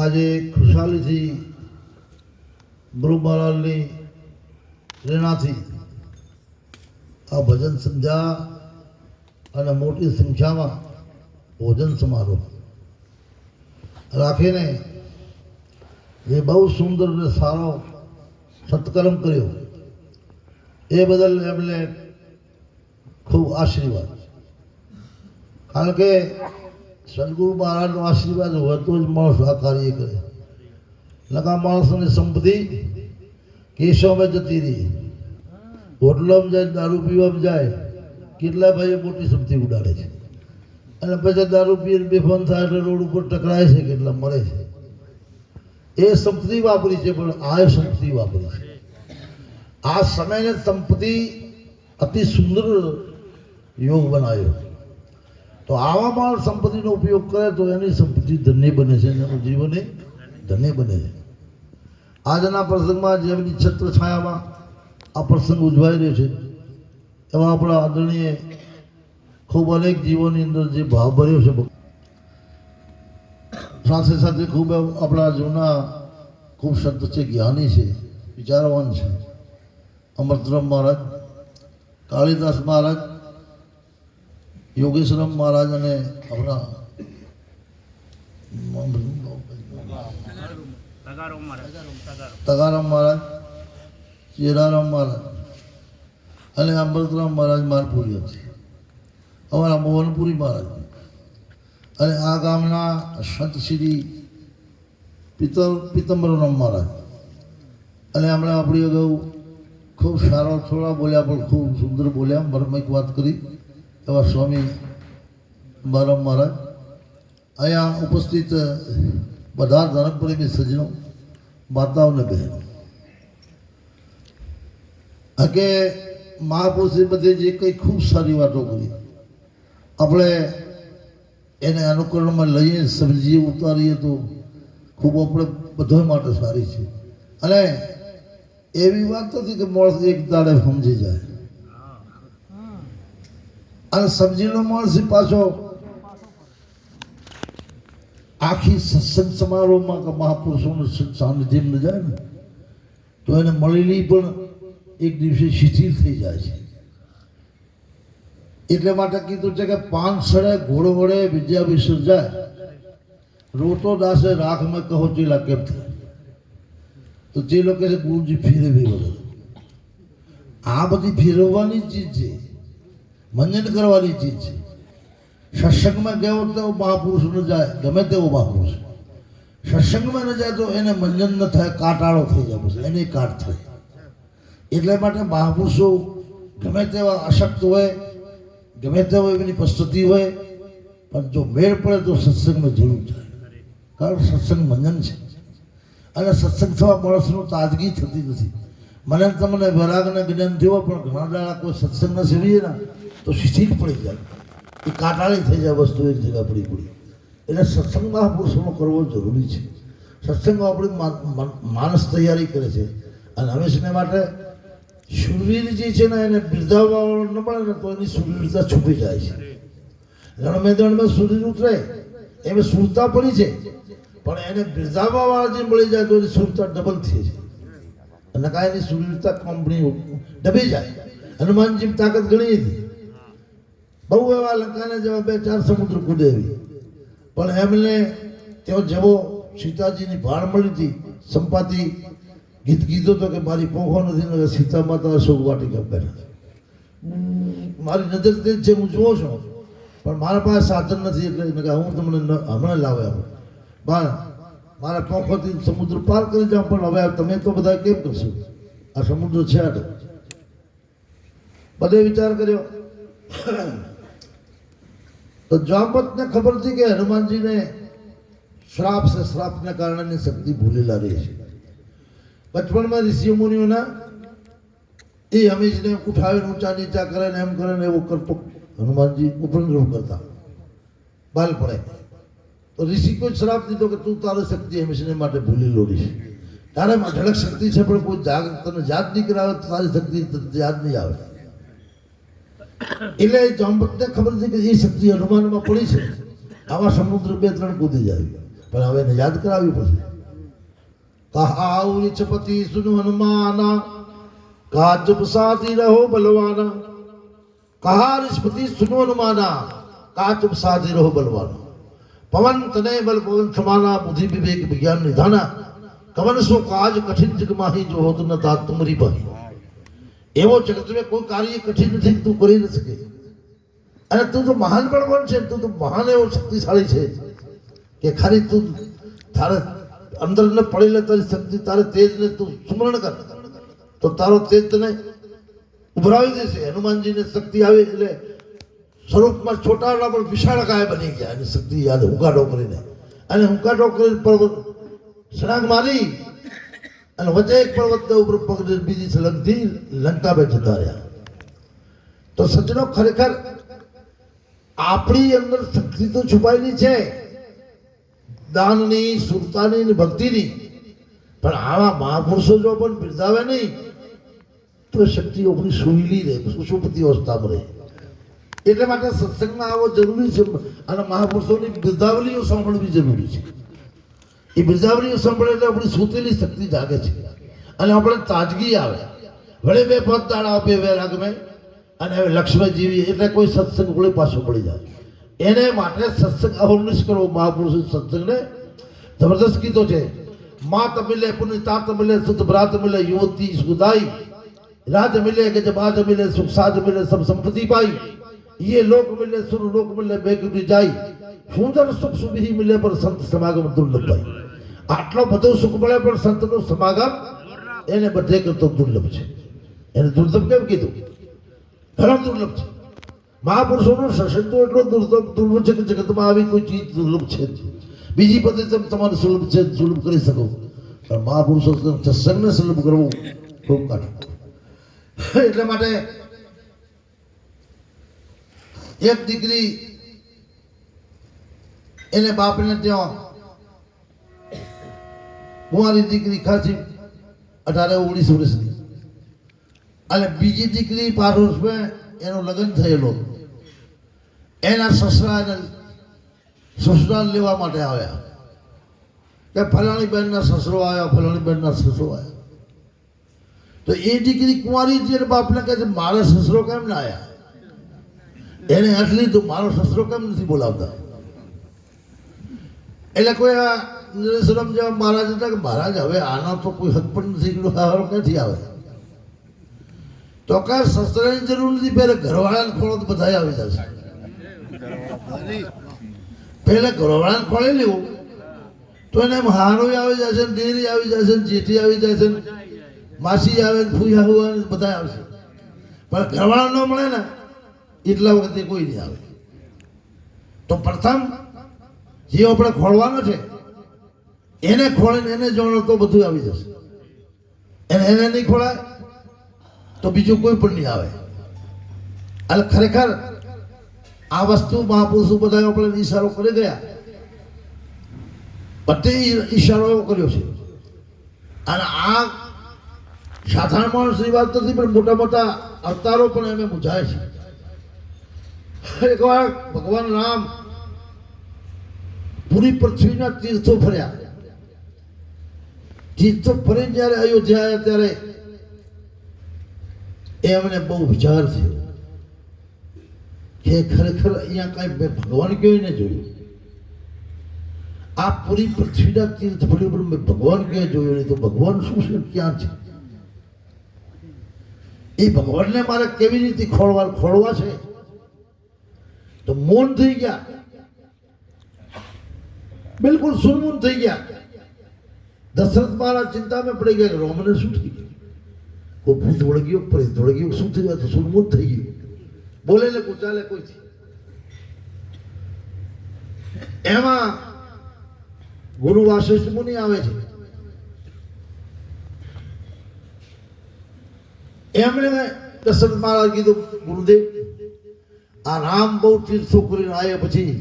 આજે ખુશાલીથી ગુરુ મહારાજની પ્રેરણાથી આ ભજન સંધ્યા અને મોટી સંખ્યામાં ભોજન સમારોહ રાખીને જે બહુ સુંદર અને સારો સત્કર્મ કર્યો, એ બદલ એમને ખૂબ આશીર્વાદ. કારણ કે સદગુરુ મહારાજનો આશીર્વાદ હોય તો જ માણસ આ કાર્ય કરે. નકા માણસોની સંપત્તિ કેશોમાં જતી રહી. હોટલોમાં જાય, દારૂ પીવામાં જાય કેટલા ભાઈઓ મોટી સંપત્તિ ઉડાડે છે. અને પછી દારૂ પીને બેફાન થાય એટલે રોડ ઉપર ટકરાય છે કેટલા મરે છે. એ સંપત્તિ વાપરી છે, પણ આ સંપત્તિ વાપરી છે. આ સમયને સંપત્તિ અતિ સુંદર યોગ બનાવ્યો. તો આવા માણસ સંપત્તિનો ઉપયોગ કરે તો એની સંપત્તિ ધન્ય બને છે એનું જીવન એ ધન્ય બને છે. આજના પ્રસંગમાં જેમની છત્ર છાયામાં આ પ્રસંગ ઉજવાઈ રહ્યો છે એવા આપણા આદરણીય ખૂબ અનેક જીવોની અંદર જે ભાવ ભર્યો છે. સાથે સાથે ખૂબ આપણા જૂના ખૂબ સંત છે, જ્ઞાની છે, વિચારવાન છે. અમરતરામ મહારાજ, કાળીદાસ મહારાજ યોગેશ્વરમ મહારાજ અને આપણા તગારામ મહારાજ. ચેરારામ મહારાજ અને અંબરતરામ મહારાજ મારપુરી હતી. અમારા મોહનપુરી મહારાજ. અને આ ગામના સંત શ્રી પિતર પિતંબરરામ મહારાજ. અને હમણાં આપણી અગાઉ ખૂબ સારા થોડા બોલ્યા પણ ખૂબ સુંદર બોલ્યા મર્મિક વાત કરી. એવા સ્વામી બારામ મહારાજ, અહીંયા ઉપસ્થિત બધા ધર્મપ્રેમી સજ્જનો માતાઓને બહેનો. કે મહાપુરુષે બધે જે કંઈ ખૂબ સારી વાતો કરી. આપણે એને અનુકરણમાં લઈએ સમજીએ ઉતારીએ તો ખૂબ આપણે બધા માટે સારી છે. અને એવી વાત નથી કે માણસ એક દાડે સમજી જાય. અને સબ્જીનો માણસ પાછો. આખી સત્સંગ સમારોહમાં કે મહાપુરુષોનું સાનિધ્યમાં જાય ને, તો એને મળેલી પણ એક દિવસે શિથિલ થઈ જાય છે. એટલે માટે કીધું છે કે પાન સડે ઘોડો વડે વિદ્યા વિસર જાય. રોટો દાસે રાખ મેં કહો ચીલા કેમ થાય? તો જે લોકો ગુરુજી ફેરવી બધું આ બધી ફેરવવાની ચીજ છે. મંજન કરવાની ચીજ છે. સત્સંગમાં ગયો તો મહાપુરુષ ન જાય, ગમે તેવો મહાપુરુષ. સત્સંગમાં ન જાય તો એને મંજન ન થાય, કાટાળો થઈ જાય પછી એને કાટ થાય. એટલે માટે મહાપુરુષો ગમે તેવા અશક્ત હોય, ગમે તેવો એમની પ્રસ્તુતિ હોય, પણ જો મેળ પડે તો સત્સંગમાં જરૂર જાય કારણ સત્સંગ મંજન છે. અને સત્સંગ થવા માણસનું તાજગી થતી નથી. મને તમને વરાગને જ્ઞાન થયો પણ ઘણા દાડા કોઈ સત્સંગ ન સેવીએ ને, તો શિથિલ પડી જાય. એ કાટાળી થઈ જાય વસ્તુ, એક જગ્યા પડી પડી. એટલે સત્સંગ મહાપુરુષોનો કરવો જરૂરી છે. સત્સંગમાં આપણી મા- મા- માનસ તૈયારી કરે છે. અને હંમેશને માટે? શૂરવીર જે છે ને, એને બિરદાવવા ન મળે ને, તો એની શૂરવીરતા છૂપી જાય છે. રણ મેદાનમાં સૂર્ય ઉતરે એમાં સુરતા પડી છે. પણ એને બિરદાવવા વાળા જે મળી જાય તો એની સુરતા ડબલ થઈ છે અને કાંઈ એની સુરવીરતા કંપની ડબી જાય. હનુમાનજી તાકાત ઘણી હતી. બહુ એવા લંકાને જેવા બે, ચાર સમુદ્ર કૂદે પણ એમને તેઓ જેવો સીતાજીની ભાળ મળી હતી, સંપાતિ ગીત કીધું તો કે મારી પોખો નથી ને સીતા માતા અશોક વાટિકા બેઠા મારી નજર તે છે, હું જોઉં છું. પણ મારા પાસે સાધન નથી, એટલે હું તમને હમણાં લાવે આપું પણ મારા પોખોથી સમુદ્ર પાર કરી જાઉં પણ હવે તમે તો બધા કેમ કરશો? આ સમુદ્ર છે આટલો બધે વિચાર કર્યો. તો જામવતને ખબર હતી કે હનુમાનજીને શ્રાપ છે, શ્રાપને કારણે શક્તિ ભૂલેલા રહી છે. બચપણમાં ઋષિ મુનિઓના એ હંમેશને ઉઠાવીને ઊંચા નીચા કરે ને એમ કરે ને એવો કરતો. હનુમાનજી ઉપરંગ્રહ કરતા. બાલપણે ઋષિ કોઈ શ્રાપ દીધો કે તું તારી શક્તિ હંમેશા માટે ભૂલી લોડીશ. તારે અઢળક શક્તિ છે, પણ કોઈ જાગ તને યાદ નહીં કરાવે તારી શક્તિ યાદ નહીં આવે. એટલે જામવતને ખબર છે કે એ શક્તિ હનુમાનમાં પડી છે. આવા સમુદ્ર બે ત્રણ કૂદી જાય. પણ હવે એને યાદ કરાવવી પડશે. કહાઉ છપતિ સુન હનુમાના કા જપ રહો બલવાના. કહા રીછપતિ સુન હનુમાના કાચ સાથી રહો બલવાના. પવન તને બલ પવન સમાના બુદ્ધિ વિવેક વિજ્ઞાન નિધાના. કવન સો કાજ કઠિન જગ માહી જો હોત ન તા તુમરી ભાઈ એવો જગતમાં કોઈ કાર્ય કઠિન નથી, તું કરી ન શકે. અને તું તો મહાન બળવાન છે, તું તો મહાન એવો શક્તિશાળી છે કે ખાલી તું તારે અંદર ને પડેલે તારી શક્તિ, તારે તેજને તું સ્મરણ કર. તો તારો તેજ તને ઉભરાવી દેશે. હનુમાનજીને શક્તિ આવી એટલે સ્વરૂપમાં છોટાના પણ વિશાળ કાય બની ગયા એની શક્તિ યાદ હુંકાડો કરીને. અને હુંકાટો કરી પર્વત સળંગ મારી અને વચ્ચે એક પર્વત ઉપર પગ બીજી સળંગથી લંકા બે જતા રહ્યા. તો સજ્જનો ખરેખર આપણી અંદર શક્તિ તો છુપાયેલી છે. દાનની, સુરતાની ને ભક્તિની. પણ આવા મહાપુરુષો જો પણ બિરદાવે નહીં, તો શક્તિ આપણી સુઈલી રહે, સુષુપ્તિ અવસ્થામાં રહે. એટલે માટે સત્સંગમાં આવો જરૂરી છે અને મહાપુરુષોની બિરદાવલીઓ સાંભળવી જરૂરી છે. એ બિરદાવલીઓ સાંભળે એટલે આપણી સૂતેલી શક્તિ જાગે છે. અને આપણે તાજગી આવે. વળે બે પદ તાળા આપે બે રાગમે અને હવે લક્ષ્મણ જીવી એટલે કોઈ સત્સંગ કોઈ પાછો પડી જાય. એને માટે સત્સંગ અવર્ણિશ કરવો મહાપુરુષ સત્સંગને. જબરદસ્ત કીધો છે. મા તમિલે પુનિ, તાત મિલે સુત, ભ્રાત મિલે યુવતી સુદાઈ. રાજ મિલે કે જબ આજ મિલે સુખ, સાજ મિલે સબ સંપત્તિ પાઈ. ये लोक मिले सुर लोक मिले બેકુટી જાય સુંદર સુખ સુવિહી મિલે પર સંત સમાગમ દુર્લભ ભાઈ આટલો બધો સુખ મળે પણ સંતનું સમાગમ એને બધે કરતો દુર્લભ છે એને દુર્લભ કેમ કીધું ઘણો દુર્લભ છે મહાપુરુષોનો સત્સંગ તો એટલો દુર્લભ દુર્લભ છે કે જગતમાં આવી કોઈ ચીજ દુર્લભ છે જ નહીં. બીજી પદ્ધતિ તમારે સુલભ છે સુલભ કરી શકો પણ મહાપુરુષો સત્સંગને સુલભ કરવું ખૂબ કાઢું એટલા માટે એક દીકરી એને બાપને ત્યાં કુંવારી દીકરી ખાસી અઢારે ઓગણીસ વર્ષની. અને બીજી દીકરી પાડોશમાં એનું લગ્ન થયેલું. એના સસરા એને સસરાલ લેવા માટે આવ્યા. કે ફલાણી બહેનના સસરો આવ્યા ફલાણી બહેનના સસરો આવ્યા. તો એ દીકરી કુંવારી છે બાપને કહે છે, મારા સસરો કેમ ના આવ્યા એને આટલી તો મારો સસરો કેમ નથી બોલાવતા? એટલે કોઈ આ નરેશરામ જેવા મહારાજ હતા કે મહારાજ, હવે આનો તો કોઈ હક પણ નથી કે હારો ક્યાંથી આવે? તો કા સસરાની જરૂર નથી, પહેલાં ઘરવાળાને ખોળો તો બધા આવી જશે. પહેલા ઘરવાળાને ખોળી લેવું તો એને હારોય આવી જશે, ને દેરી આવી જશે, ને જેઠી આવી જશે, ને માસી આવે, ને ફૂઈ આવે, ને બધા આવશે. પણ ઘરવાળા ન મળે ને એટલા વખતે કોઈ નહીં આવે. તો પ્રથમ જે આપણે ખોળવાનો છે, એને ખોળીને એને જોડો તો બધું આવી જશે. એને એને નહીં ખોળાય, તો બીજું કોઈ પણ નહીં આવે. એટલે ખરેખર આ વસ્તુ મહાપુરુષો બધા આપણે ઈશારો કરી ગયા. બધે ઈશારો એવો કર્યો છે. અને આ સાધારણ માણસની વાત નથી, પણ મોટા મોટા અવતારો પણ એમ બુઝાય છે. એકવાર ભગવાન રામ, પૂરી પૃથ્વીના તીર્થો ફર્યા. તીર્થો ફરીને જ્યારે અયોધ્યા આવ્યા ત્યારે એમને બહુ વિચાર થયો કે ખરેખર અહીંયા કાંઈ મેં ભગવાન કયો ને જોયું? આ પૂરી પૃથ્વીના તીર્થ ફર્યું પણ મેં ભગવાન ક્યાંય જોયું નહીં? તો ભગવાન શું છે? ક્યાં છે? એ ભગવાનને મારે કેવી રીતે ખોળવા ખોળવા છે? તો મૌન થઈ ગયા બિલકુલ સુરમૂન થઈ ગયા દશરથ મહારાજ ચિંતામાં પડી ગયા કે રોમને શું થઈ ગયું કોઈ ભૂત વળગ્યો પ્રેત વળગ્યો શું થઈ ગયું તો સુરમૂન થઈ ગયું બોલે ને કોઈ ચાલે કોઈ એમાં ગુરુ વાસિષ્ઠ મુનિ આવે છે એમણે દશરથ મહારાજ કીધું ગુરુદેવ આ રામ બહુ તીર્થો કરીને આવ્યા પછી